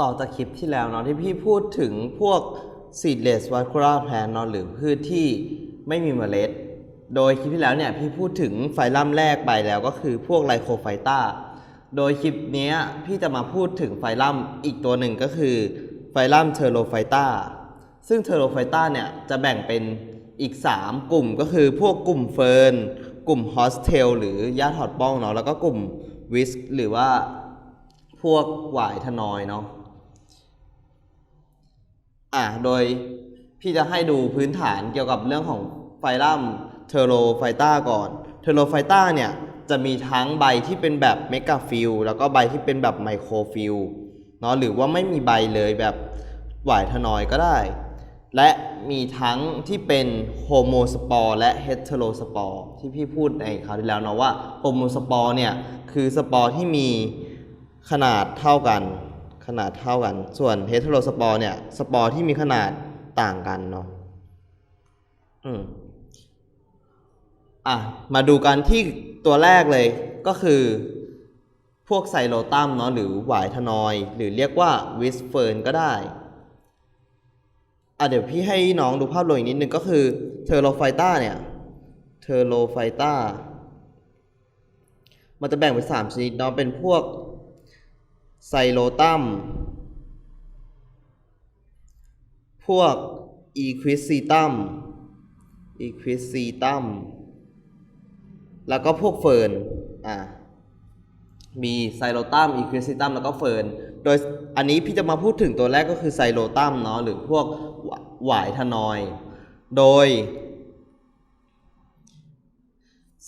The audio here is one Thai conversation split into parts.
ต่อจากคลิปที่แล้วเนาะที่พี่พูดถึงพวก seedless v a c u l a plant เนาะหรือพืชที่ไม่มีเมล็ด โดยคลิปที่แล้วเนี่ยพี่พูดถึงไฟลัมแรกไปแล้วก็คือพวกไลโคไฟต้าโดยคลิปนี้พี่จะมาพูดถึงไฟลัมอีกตัวหนึ่งก็คือไฟลัมเทอโรไฟต้าซึ่งเทอโรไฟต้าเนี่ยจะแบ่งเป็นอีก 3 กลุ่มก็คือพวกกลุ่มเฟิร์นกลุ่มฮอสเทลหรือหญ้าถอดป้องเนาะแล้วก็กลุ่มวิสหรือว่าพวกหวายทนอยเนาะ อะโดยพี่จะให้ดูพื้นฐานเกี่ยวกับเรื่องของไฟลัมเทอโรไฟต้าก่อน เทอโรไฟต้าเนี่ยจะมีทั้งใบที่เป็นแบบเมกาฟิลแล้วก็ใบที่เป็นแบบไมโครฟิลเนาะหรือว่าไม่มีใบเลยแบบหวายทนอยก็ได้ และมีทั้งที่เป็นโฮโมสปอร์และเฮตเทโรสปอร์ที่พี่พูดในคราวที่แล้วเนาะว่าโฮโมสปอร์เนี่ยคือสปอร์ที่มีขนาดเท่ากัน ขนาดเท่ากัน ส่วนเฮตโรสปอร์เนี่ยสปอร์ที่มีขนาดต่างกันเนาะอืมอะ มาดูกันที่ตัวแรกเลยก็คือพวกไซโลตัมเนาะหรือหวายทนอย หรือเรียกว่าวิสเฟิร์นก็ได้ อะเดี๋ยวพี่ให้น้องดูภาพรวมอีกนิดนึงก็คือเทอโรไฟต้าเนี่ยเทอโรไฟต้ามันจะแบ่งเป็นสามชนิดเนาะเป็นพวก ไซโลตัม พวกอีควิซิตัมอีควิซิตัม แล้วก็พวกเฟิร์น อ่า มีไซโลตัมอีควิซิตัม แล้วก็เฟิร์น โดยอันนี้พี่จะมาพูดถึงตัวแรกก็คือไซโลตัมเนาะ หรือพวกหวหวายทนอย โดย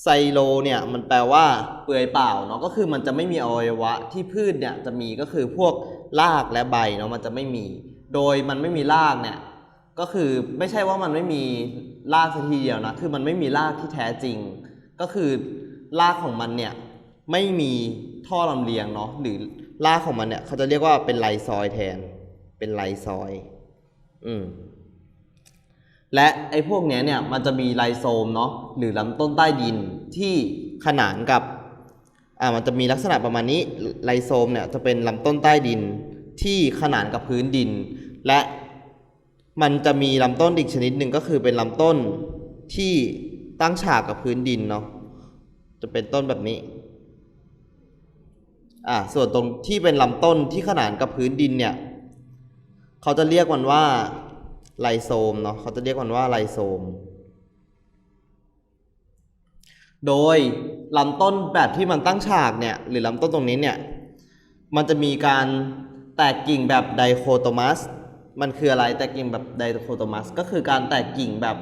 ไซโลเนี่ยมันแปลว่าเปลือยเปล่าเนาะก็คือมันจะไม่มีอวัยวะที่พืชเนี่ยจะมีก็คือพวกรากและใบเนาะมันจะไม่มี โดยมันไม่มีรากเนี่ยก็คือไม่ใช่ว่ามันไม่มีรากสักทีเดียวนะคือมันไม่มีรากที่แท้จริง ก็คือรากของมันเนี่ยไม่มีท่อลำเลียงเนาะหรือรากของมันเนี่ยเขาจะเรียกว่าเป็นไลซอยแทน เป็นไลซอย อืม และไอ้พวกเนี้ยเนี่ยมันจะมีไลโซมเนาะหรือลำต้นใต้ดินที่ขนานกับอ่ามันจะมีลักษณะประมาณนี้ไลโซมเนี่ยจะเป็นลำต้นใต้ดินที่ขนานกับพื้นดิน และมันจะมีลำต้นอีกชนิดหนึ่งก็คือเป็นลำต้นที่ตั้งฉากกับพื้นดินเนาะจะเป็นต้นแบบนี้อ่าส่วนตรงที่เป็นลำต้นที่ขนานกับพื้นดินเนี่ยเขาจะเรียกมันว่า ไลโซมเนาะเขาจะเรียกมันว่าไลโซม โดยลำต้นแบบที่มันตั้งฉากเนี่ยหรือลำต้นตรงนี้เนี่ยมันจะมีการแตกกิ่งแบบไดโคโตมัส มันคืออะไรแตกกิ่งแบบไดโคโตมัส ก็คือการแตกกิ่งแบบ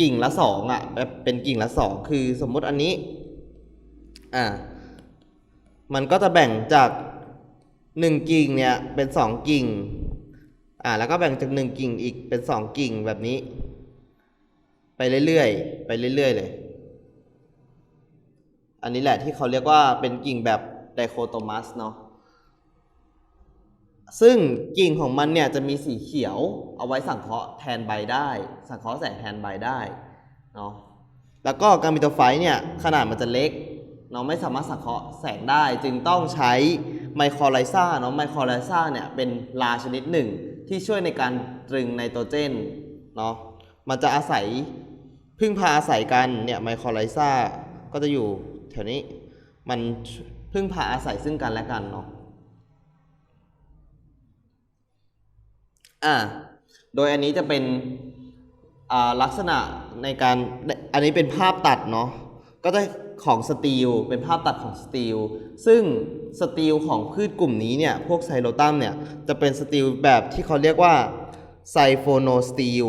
กิ่งละสองอะ่ะแบบเป็นกิ่งละสองคือสมมุติอันนี้อ่ามันก็จะแบ่งจากหนึ่งกิ่งเนี่ยเป็นสองกิ่ง อ่าแล้วก็แบ่งจากหนึ่งกิ่งอีกเป็นสองกิ่งแบบนี้ ไปเรื่อยๆไปเรื่อยๆเลย อันนี้แหละที่เขาเรียกว่าเป็นกิ่งแบบไดโคโตมัสเนาะซึ่งกิ่งของมันเนี่ยจะมีสีเขียวเอาไว้สังเคราะห์แทนใบได้ สังเคราะห์แสงแทนใบได้เนาะแล้วก็การมิโตไฟเนี่ยขนาดมันจะเล็กเนาะไม่สามารถสังเคราะห์แสงได้ จึงต้องใช้ไมโครไลซาเนาะไมโครไลซาเนี่ยเป็นลาชนิดหนึ่ง ที่ช่วยในการตรึงไนโตรเจนเนาะมันจะอาศัยพึ่งพาอาศัยกันเนี่ยไมโครไลซาก็จะอยู่แถวนี้มันพึ่งพาอาศัยซึ่งกันและกันเนาะอ่าโดยอันนี้จะเป็นอ่าลักษณะในการอันนี้เป็นภาพตัดเนาะก็จะ ของสตีลเป็นภาพตัดของสตีลซึ่งสตีลของพืชกลุ่มนี้เนี่ย พวกไซโลตัมเนี่ย จะเป็นสตีลแบบที่เขาเรียกว่าไซโฟโนสตีล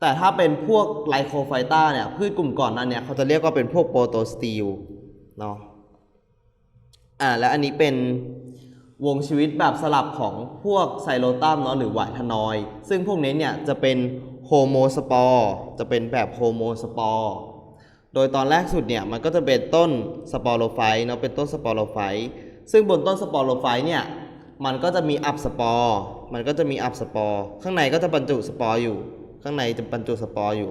แต่ถ้าเป็นพวกไลโคไฟต้าเนี่ย พืชกลุ่มก่อนนั้นเนี่ย เขาจะเรียกว่าเป็นพวกโปรโตสตีลเนาะอ่า และอันนี้เป็นวงชีวิตแบบสลับของพวกไซโลตัมเนาะหรือหวายทนอย ซึ่งพวกนี้เนี่ยจะเป็นโฮโมสปอร์จะเป็นแบบโฮโมสปอร์ โดยตอนแรกสุดเนี่ยมันก็จะเป็นต้นสปอโรไฟต์เนาะเป็นต้นสปอโรไฟต์ซึ่งบนต้นสปอโรไฟต์เนี่ยมันก็จะมีอับสปอร์ มันก็จะมีอับสปอร์ ข้างในก็จะบรรจุสปอร์อยู่ ข้างในจะบรรจุสปอร์อยู่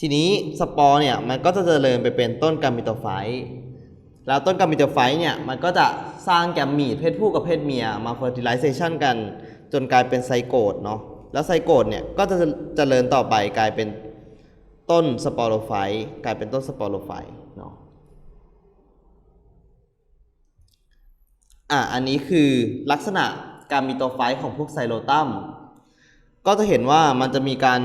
ทีนี้สปอร์เนี่ยมันก็จะเจริญไปเป็นต้นกามิโตไฟต์แล้วต้นกามิโตไฟต์เนี่ยมันก็จะสร้างแกมมีดเพศผู้กับเพศเมียมา fertilization กัน จนกลายเป็นไซโกดเนาะ แล้วไซโกดเนี่ยก็จะเจริญต่อไปกลายเป็น ต้นสปอโรไฟต์กลายเป็นต้นสปอโรไฟต์เนาะอะอันนี้คือลักษณะการมีตัวไฟต์ของพวกไซโลตัมก็จะเห็นว่ามันจะมีการ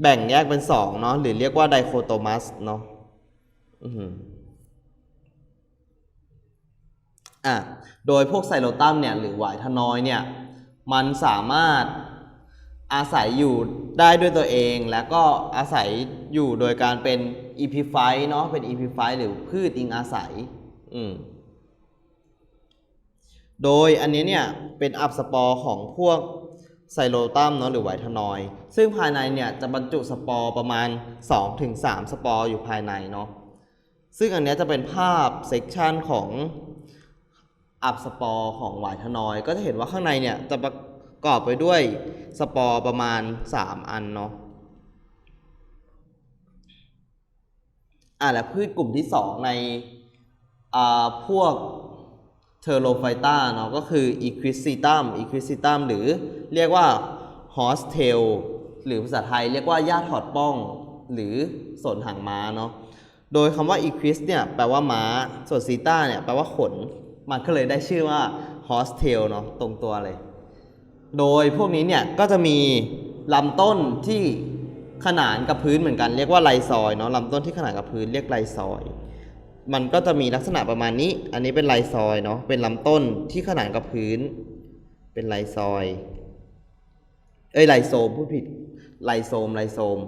แบ่งแยกเป็นสองเนาะหรือเรียกว่าไดโคโตมัสเนาะอืออะโดยพวกไซโลตัมเนี่ยหรือหวายทนอยเนี่ยมันสามารถอาศัยอยู่ ได้ด้วยตัวเองแล้วก็อาศัยอยู่โดยการเป็นอีพิไฟเนาะเป็นอีพิไฟหรือพืชอิงอาศัยอืมโดยอันนี้เนี่ยเป็นอับสปอร์ของพวกไซโลตัมเนาะหรือไวทานอยด์ซึ่งภายในเนี่ยจะบรรจุสปอร์ประมาณ 2-3 สปอร์อยู่ภายในเนาะซึ่งอันนี้จะเป็นภาพเซกชันของอับสปอร์ของไวทานอยด์ก็จะเห็นว่าข้างในเนี่ยจะประ กอบไปด้วยสปอร์ประมาณ 3 อันเนาะอะและพืชกลุ่มที่ 2 ในอ่าพวกเทอโรไฟต้าเนาะก็คืออีควิซิตัมอีควิซิตัมหรือเรียกว่าฮอสเทลหรือภาษาไทยเรียกว่าย่าถอดป้อง หรือสนหางม้าเนาะโดยคำว่าอีควิสเนี่ยแปลว่าม้า ส่วนซีต้าเนี่ยแปลว่าขน มันก็เลยได้ชื่อว่าฮอสเทลเนาะตรงตัวเลย โดยพวกนี้เนี่ยก็จะมีลำต้นที่ขนานกับพื้นเหมือนกันเรียกว่าไลซอยเนาะลำต้นที่ขนานกับพื้นเรียกไลซอย มันก็จะมีลักษณะประมาณนี้ อันนี้เป็นลายซอยเนาะเป็นลำต้นที่ขนานกับพื้น เป็นลายซอย เอ้ยลายโซมพูดผิดลายโซมลายโซม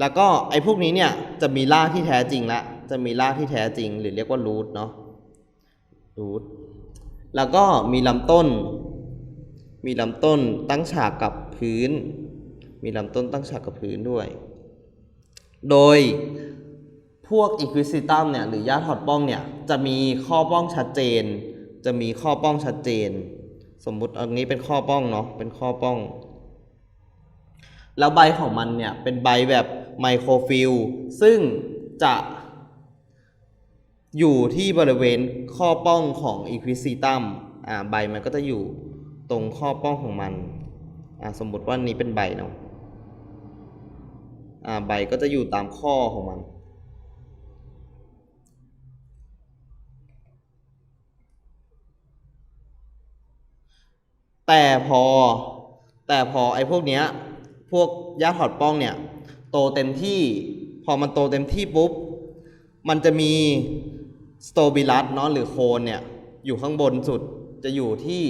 แล้วก็ไอ้พวกนี้เนี่ยจะมีรากที่แท้จริงละจะมีรากที่แท้จริง หรือเรียกว่ารูทเนาะรูทแล้วก็มีลำต้น มีลำต้นตั้งฉากกับพื้น มีลำต้นตั้งฉากกับพื้นด้วย โดยพวกอีควิซิตัมเนี่ยหรือย่าถอดป้องเนี่ยจะมีข้อป้องชัดเจน จะมีข้อป้องชัดเจน สมมุติอันนี้เป็นข้อป้องเนาะเป็นข้อป้อง แล้วใบของมันเนี่ยเป็นใบแบบไมโครฟิลซึ่งจะอยู่ที่บริเวณข้อป้องของอีควิซิตัมอ่าใบมันก็จะอยู่ ตรงข้อป้องของมัน สมมติว่านี้เป็นใบเนาะอ่าใบก็จะอยู่ตามข้อของมัน แต่พอแต่พอไอ้พวกเนี้ยพวกย่าถอดป้องเนี่ยโตเต็มที่ พอมันโตเต็มที่ปุ๊บ มันจะมีสโตบิลัสเนาะหรือโคนเนี่ยอยู่ข้างบนสุดจะอยู่ที่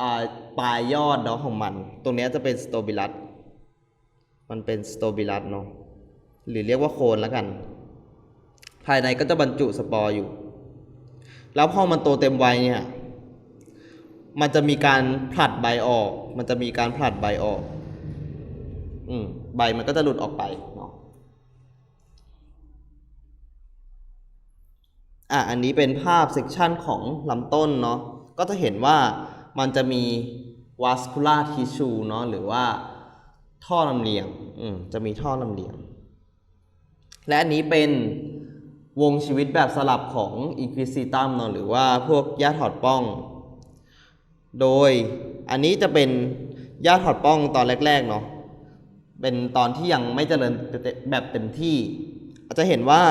อ่าปลายยอดเนาะของมัน ตรงนี้จะเป็นสโตบิลัสมันเป็นสโตบิลัสเนาะหรือเรียกว่าโคนแล้วกัน ภายในก็จะบรรจุสปอร์อยู่ แล้วพอมันโตเต็มวัยเนี่ย มันจะมีการผลัดใบออก มันจะมีการผลัดใบออก อืมใบมันก็จะหลุดออกไปเนาะอะอันนี้เป็นภาพเซกชันของลำต้นเนาะก็จะเห็นว่า มันจะมี vascular tissue เนาะหรือว่าท่อลำเลียงอืมจะมีท่อลำเลียง และอันนี้เป็นวงชีวิตแบบสลับของ equisitum เนาะหรือว่าพวกหญ้าถอดป้อง โดยอันนี้จะเป็นหญ้าถอดป้องตอนแรกๆเนาะเป็นตอนที่ยังไม่เจริญแบบเต็มที่ อาจจะเห็นว่า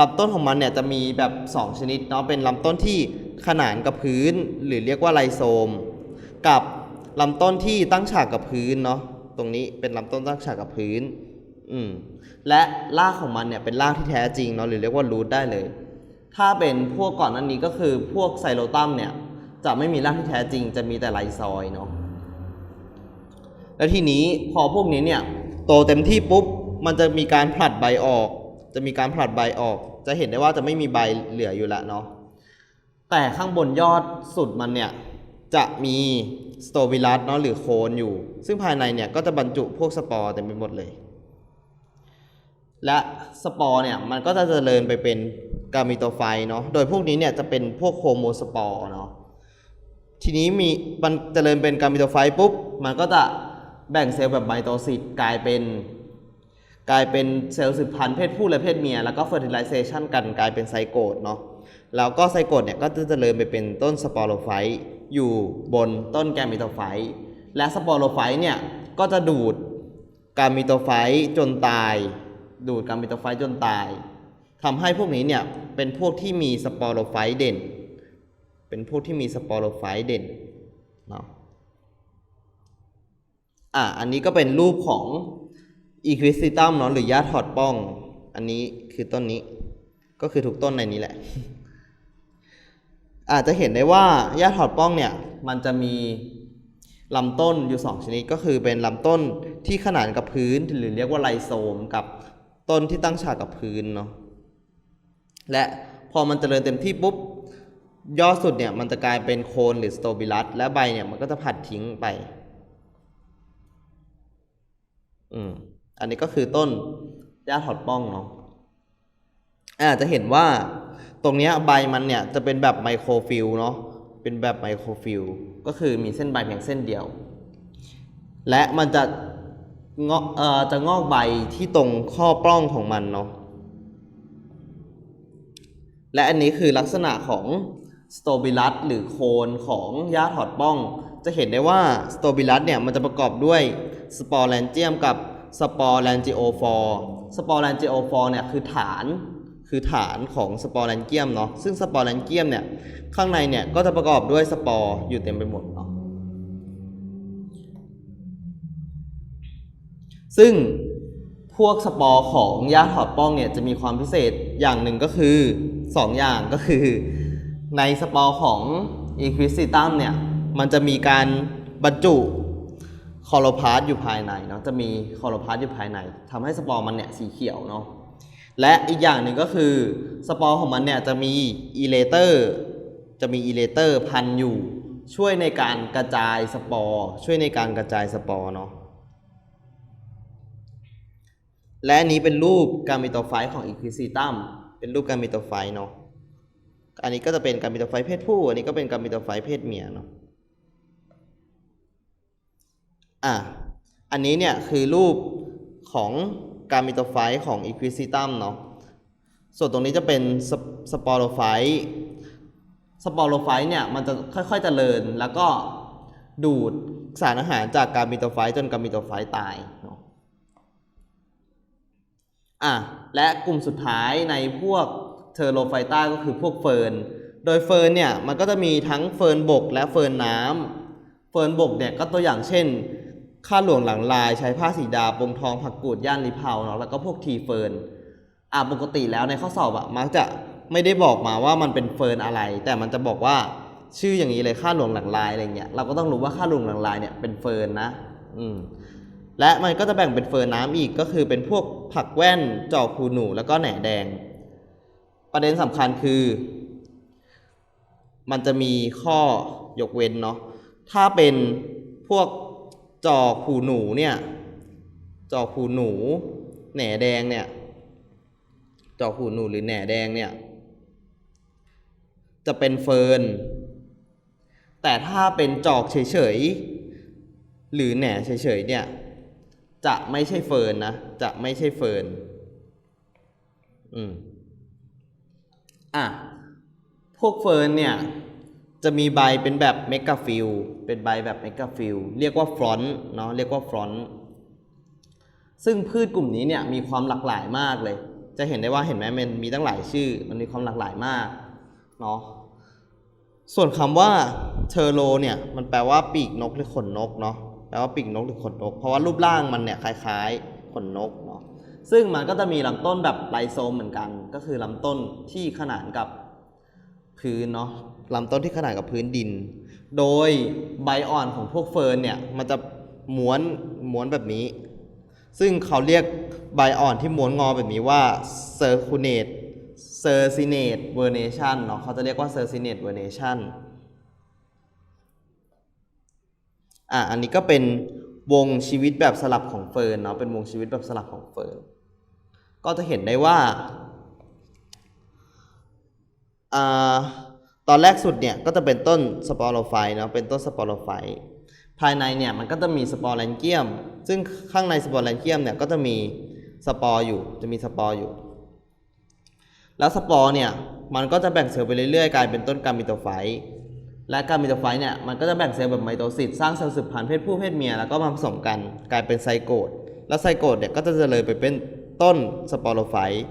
ลำต้นของมันเนี่ยจะมีแบบ 2 ชนิดเนาะเป็นลำต้นที่ขนานกับพื้น หรือเรียกว่าไลโซม กับลำต้นที่ตั้งฉากกับพื้นเนาะตรงนี้เป็นลำต้นตั้งฉากกับพื้นอืมและรากของมันเนี่ยเป็นรากที่แท้จริงเนาะหรือเรียกว่ารูทได้เลย ถ้าเป็นพวกก่อนนั้นนี้ก็คือพวกไซโลตัมเนี่ยจะไม่มีรากที่แท้จริง จะมีแต่ไลซอยเนาะแล้วทีนี้พอพวกนี้เนี่ยโตเต็มที่ปุ๊บมันจะมีการผลัดใบออก จะมีการผลัดใบออก จะเห็นได้ว่าจะไม่มีใบเหลืออยู่แล้วเนาะแต่ข้างบนยอดสุดมันเนี่ย จะมีสโตบิลัสเนาะหรือโคนอยู่ ซึ่งภายในเนี่ยก็จะบรรจุพวกสปอร์เต็มไปหมดเลย และสปอร์เนี่ยมันก็จะเจริญไปเป็นกามิโตไฟเนาะโดยพวกนี้เนี่ยจะเป็นพวกโฮโมสปอร์เนาะทีนี้มีมันเจริญเป็นกามิโตไฟปุ๊บ มันก็จะแบ่งเซลล์แบบไมโตซิสกลายเป็น กลายเป็นเซลล์สืบพันธุ์เพศผู้และเพศเมีย แล้วก็เฟอร์ติไลเซชันกันกลายเป็นไซโกตเนาะแล้วก็ไซโกตเนี่ยก็จะเจริญไปเป็นต้นสปอโรไฟต์อยู่บนต้นแกมมิโตไฟต์และสปอโรไฟต์เนี่ยก็จะดูดกามิโตไฟต์จนตาย ดูดกามิโตไฟต์จนตายทำให้พวกนี้เนี่ยเป็นพวกที่มีสปอโรไฟต์เด่น เป็นพวกที่มีสปอโรไฟต์เด่นเนาะอะอันนี้ก็เป็นรูปของ อีควิส i ตัมเนาะหรือหญ้าถอดป้อง อันนี้คือต้นนี้ ก็คือทุกต้นในนี้แหละ อาจจะเห็นได้ว่าหญ้าถอดป้องเนี่ย มันจะมีลำต้นอยู่สองชนิดก็คือเป็นลำต้นที่ขนานกับพื้นหรือเรียกว่าไลโซมกับต้นที่ตั้งฉากกับพื้นเนาะและพอมันเจริญเต็มที่ปุ๊บยอดสุดเนี่ยมันจะกลายเป็นโคนหรือสโตบิลัสและใบเนี่ยมันก็จะผัดทิ้งไป อืม อันนี้ก็คือต้นหญ้าถอดป้องเนาะอาจจะเห็นว่าตรงนี้ใบมันเนี่ยจะเป็นแบบไมโครฟิลเนาะเป็นแบบไมโครฟิลก็คือมีเส้นใบเพียงเส้นเดียว และมันจะงอกเอ่อจะงอกใบที่ตรงข้อปล้องของมันเนาะและอันนี้คือลักษณะของสโตบิลัสหรือโคนของหญ้าถอดป้อง จะเห็นได้ว่าสโตบิลัสเนี่ยมันจะประกอบด้วยสปอร์แลนเจียมกับ สปอร์แลนจิโอฟอร์สปอร์แลนจิโอฟอร์เนี่ยคือฐานคือฐานของสปอร์แลนเกียมเนาะซึ่งสปอร์แลนเกียมเนี่ยข้างในเนี่ยก็จะประกอบด้วยสปอร์อยู่เต็มไปหมดเนาะซึ่งพวกสปอร์ของหญ้าถอดป้องเนี่ยจะมีความพิเศษอย่างหนึ่งก็คือ 2 อย่างก็คือ ในสปอร์ของ e q u i s i t u m เนี่ยมันจะมีการบรรจุ คอโลพาสอยู่ภายในเนาะจะมีคอโลพาสอยู่ภายในทำให้สปอร์มันเนี่ยสีเขียวเนาะและอีกอย่างหนึ่งก็คือสปอร์ของมันเนี่ยจะมีอีเลเตอร์จะมีอีเลเตอร์พันอยู่ ช่วยในการกระจายสปอร์ ช่วยในการกระจายสปอร์เนาะและนี้เป็นรูปการมิโตไฟของอีควิซิตัมเป็นรูปการมิโตไฟเนาะอันนี้ก็จะเป็นการมิโตไฟเพศผู้ อันนี้ก็เป็นการมิโตไฟเพศเมียเนาะ อะอันนี้เนี่ยคือรูปของการมิโตไฟต์ของอีควิซิตัมเนาะส่วนตรงนี้จะเป็นสปสปอโรไฟต์สปอโรไฟต์เนี่ยมันจะค่อยๆเจริญแล้วก็ดูดสารอาหารจากการมิโตไฟต์จนการมิโตไฟต์ตายเนาะอะและกลุ่มสุดท้ายในพวกเทอโรไฟต้าก็คือพวกเฟิร์น โดยเฟิร์นเนี่ยมันก็จะมีทั้งเฟิร์นบกและเฟิร์นน้ำเฟิร์นบกเนี่ยก็ตัวอย่างเช่น ข้าหลวงหลังลายใช้ผ้าสีดาปงทองผักกูดย่านลิเพาเนาะแล้วก็พวกทีเฟิร์นอะปกติแล้วในข้อสอบอะมักจะไม่ได้บอกมาว่ามันเป็นเฟิร์นอะไร แต่มันจะบอกว่าชื่ออย่างนี้เลยข้าหลวงหลังลายอะไรเงี้ยเราก็ต้องรู้ว่าข้าหลวงหลังลายเนี่ยเป็นเฟิร์นนะอืมและมันก็จะแบ่งเป็นเฟิร์นน้ำอีกก็คือเป็นพวกผักแว่นจอกคูหนู แล้วก็แหน่แดง ประเด็นสำคัญคือ มันจะมีข้อยกเว้นเนาะถ้าเป็นพวก จอกคูหนูเนี่ย จอกคูหนู แหน่แดงเนี่ย จอกคูหนูหรือแหน่แดงเนี่ย จะเป็นเฟิร์น แต่ถ้าเป็นจอกเฉยๆ หรือแหน่เฉยๆเนี่ย จะไม่ใช่เฟิร์นนะ จะไม่ใช่เฟิร์น อืม อะ พวกเฟิร์นเนี่ย จะมีใบเป็นแบบเมกาฟิลเป็นใบแบบเมกาฟิลเรียกว่าฟรอนต์เนาะเรียกว่าฟรอนต์ซึ่งพืชกลุ่มนี้เนี่ยมีความหลากหลายมากเลย จะเห็นได้ว่าเห็นไหมมันมีตั้งหลายชื่อ มันมีความหลากหลายมากเนาะส่วนคำว่าเทอโรเนี่ยมันแปลว่าปีกนกหรือขนนกเนาะแปลว่าปีกนกหรือขนนก เพราะว่ารูปร่างมันเนี่ยคล้ายๆขนนกเนาะซึ่งมันก็จะมีลำต้นแบบไลโซมเหมือนกัน ก็คือลำต้นที่ขนานกับพื้นเนาะ ลำต้นที่ขนานกับพื้นดิน โดยใบอ่อนของพวกเฟิร์นเนี่ยมันจะม้วนม้วนแบบนี้ ซึ่งเขาเรียกใบอ่อนที่ม้วนงอแบบนี้ว่า circunate circinate vernation เนาะเขาจะเรียกว่า circinate vernation อะอันนี้ก็เป็นวงชีวิตแบบสลับของเฟิร์นเนาะเป็นวงชีวิตแบบสลับของเฟิร์นก็จะเห็นได้ว่าอ่า ตอนแรกสุดเนี่ยก็จะเป็นต้นสปอโรไฟต์เนาะเป็นต้นสปอโรไฟต์ภายในเนี่ยมันก็จะมีสปอร์แลนเกียม ซึ่งข้างในสปอร์แลนเกียมเนี่ยก็จะมีสปอร์อยู่จะมีสปอร์อยู่ แล้วสปอร์เนี่ยมันก็จะแบ่งเซลล์ไปเรื่อยๆกลายเป็นต้นกามิโตไฟต์และกามิโตไฟต์เนี่ยมันก็จะแบ่งเซลล์แบบไมโตซิสสร้างเซลล์สืบพันธุ์เพศผู้เพศเมียแล้วก็มาผสมกันกลายเป็นไซโกตแล้วไซโกตเนี่ยก็จะเจริญไปเป็นต้นสปอโรไฟต์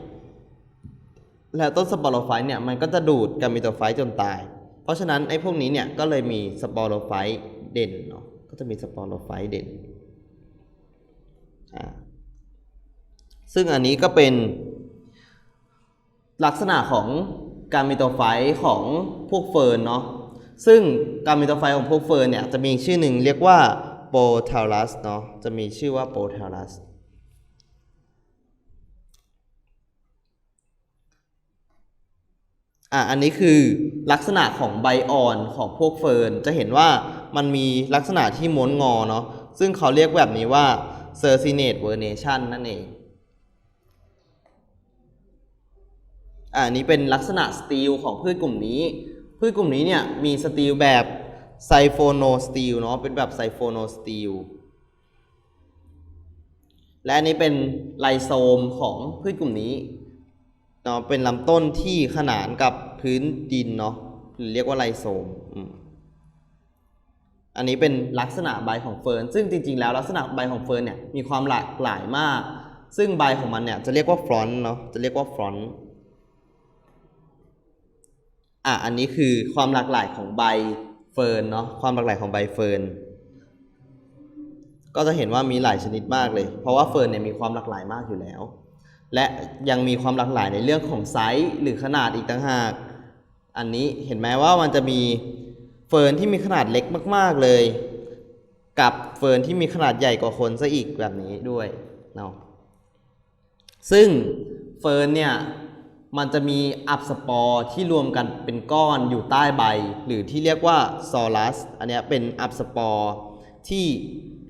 แล้วต้นสปอโรไฟต์เนี่ยมันก็จะดูดกามิโตไฟต์จนตาย เพราะฉะนั้นไอ้พวกนี้เนี่ยก็เลยมีสปอโรไฟต์เด่นเนาะก็จะมีสปอโรไฟต์เด่นอ่าซึ่งอันนี้ก็เป็นลักษณะของการมิโตไฟต์ของพวกเฟิร์นเนาะ ซึ่งการมิโตไฟต์ของพวกเฟิร์นเนี่ยจะมีชื่อหนึ่งเรียกว่าโปเทลัสเนาะ จะมีชื่อว่าโปเทลัส อะอันนี้คือลักษณะของใบอ่อนของพวกเฟิร์นจะเห็นว่ามันมีลักษณะที่ม้วนงอเนาะซึ่งเขาเรียกแบบนี้ว่า c e r c i n a t e vernation นั่นเองอ่านี้เป็นลักษณะสตีลของพืชกลุ่มนี้ พืชกลุ่มนี้เนี่ยมีสตีลแบบไซโฟโนสตีลเนาะเป็นแบบไซโฟโนสตีลและอันนี้เป็นไลโซมของพืชกลุ่มนี้ เนาะเป็นลำต้นที่ขนานกับพื้นดินเนาะหรือเรียกว่าไลโซมอืมอันนี้เป็นลักษณะใบของเฟิร์นซึ่งจริง ๆ แล้วลักษณะใบของเฟิร์นเนี่ยมีความหลากหลายมาก ซึ่งใบของมันเนี่ยจะเรียกว่าฟรอนต์เนาะจะเรียกว่าฟรอนต์อะอันนี้คือความหลากหลายของใบเฟิร์นเนาะความหลากหลายของใบเฟิร์นก็จะเห็นว่ามีหลายชนิดมากเลย เพราะว่าเฟิร์นเนี่ยมีความหลากหลายมากอยู่แล้ว และยังมีความหลากหลายในเรื่องของไซส์หรือขนาดอีกต่างหาก อันนี้เห็นไหมว่ามันจะมีเฟิร์นที่มีขนาดเล็กมาก ๆเลย กับเฟิร์นที่มีขนาดใหญ่กว่าคนซะอีกแบบนี้ด้วยเนาะซึ่งเฟิร์นเนี่ยมันจะมีอับสปอร์ที่รวมกันเป็นก้อนอยู่ใต้ใบ หรือที่เรียกว่าซอลัสอันนี้เป็นอับสปอร์ที่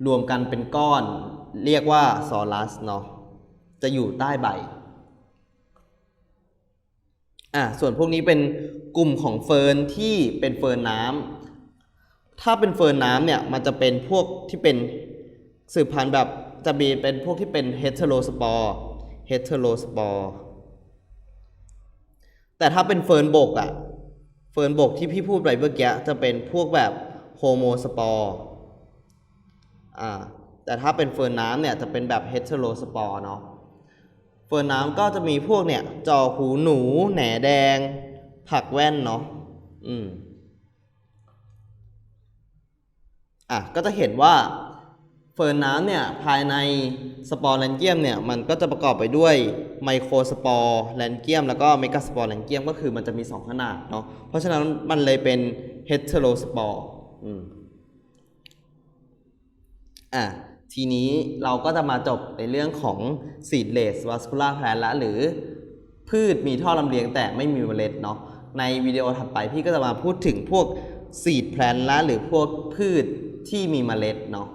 รวมกันเป็นก้อน เรียกว่าซอลัสเนาะ จะอยู่ใต้ใบอะส่วนพวกนี้เป็นกลุ่มของเฟิร์นที่เป็นเฟิร์นน้ำถ้าเป็นเฟิร์นน้ำเนี่ยมันจะเป็นพวกที่เป็นสืบพันธุ์แบบจะมีเป็นพวกที่เป็นเฮเทโรสปอร์เฮเทโรสปอร์แต่ถ้าเป็นเฟิร์นบกอะเฟิร์นบกที่พี่พูดไปเมื่อกี้จะเป็นพวกแบบโฮโมสปอร์อ่าแต่ถ้าเป็นเฟิร์นน้ำเนี่ยจะเป็นแบบเฮเทโรสปอร์เนาะ เฟิร์นน้ำก็จะมีพวกเนี่ยจอหูหนู แหนแดง ผักแว่นเนาะอืมอะก็จะเห็นว่าเฟิร์นน้ำเนี่ยภายในสปอร์แลนเกียมเนี่ยมันก็จะประกอบไปด้วยไมโครสปอร์แลนเกียมแล้วก็เมกาสปอร์แลนเกียมก็คือมันจะมี 2 ขนาดเนาะเพราะฉะนั้นมันเลยเป็นเฮตเทโรสปอร์อืมอะ ทีนี้เราก็จะมาจบในเรื่องของ seedless vascular plant ละหรือพืชมีท่อลำเลียงแต่ไม่มีเมล็ดเนาะในวิดีโอถัดไปพี่ก็จะมาพูดถึงพวก seed plant ละหรือพวกพืชที่มีเมล็ดเนาะ